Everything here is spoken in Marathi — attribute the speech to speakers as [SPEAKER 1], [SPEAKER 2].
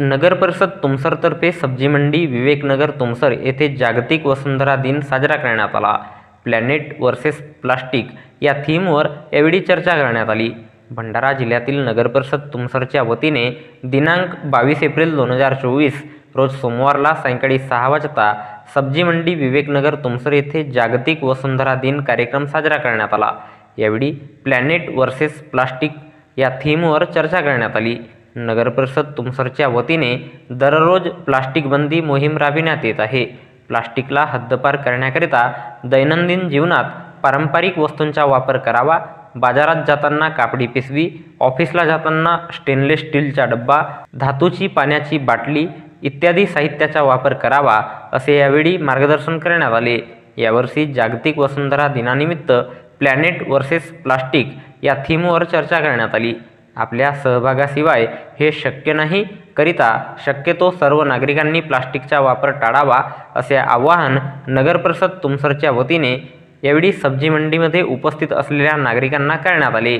[SPEAKER 1] नगरपरिषद तुमसरतर्फे सब्जी मंडी विवेकनगर तुमसर येथे जागतिक वसुंधरा दिन साजरा करण्यात आला. प्लॅनेट वर्सेस प्लास्टिक या थीमवर यावेळी चर्चा करण्यात आली. भंडारा जिल्ह्यातील नगरपरिषद तुमसरच्या वतीने दिनांक बावीस एप्रिल दोन हजार चोवीस रोज सोमवारला सायंकाळी सहा वाजता सब्जी मंडी विवेकनगर तुमसर येथे जागतिक वसुंधरा दिन कार्यक्रम साजरा करण्यात आला. यावेळी प्लॅनेट वर्सेस प्लास्टिक या थीमवर चर्चा करण्यात आली. नगरपरिषद तुमसरच्या वतीने दररोज प्लास्टिक बंदी मोहीम राबविण्यात येत आहे. प्लास्टिकला हद्दपार करण्याकरिता दैनंदिन जीवनात पारंपरिक वस्तूंचा वापर करावा बाजारात जाताना कापडी पिशवी ऑफिसला जाताना स्टेनलेस स्टीलचा डब्बा धातूची पाण्याची बाटली इत्यादी साहित्याचा वापर करावा असे यावेळी मार्गदर्शन करण्यात आले. यावर्षी जागतिक वसुंधरा दिनानिमित्त प्लॅनेट वर्सेस प्लास्टिक या थीमवर चर्चा करण्यात आली. आपल्या सहभागाशिवाय हे शक्य नाही करिता शक्यतो सर्व नागरिकांनी प्लास्टिकचा वापर टाळावा असे आवाहन नगरपरिषद तुमसरच्या वतीने यावेळी सब्जी मंडीमध्ये उपस्थित असलेल्या नागरिकांना करण्यात आले.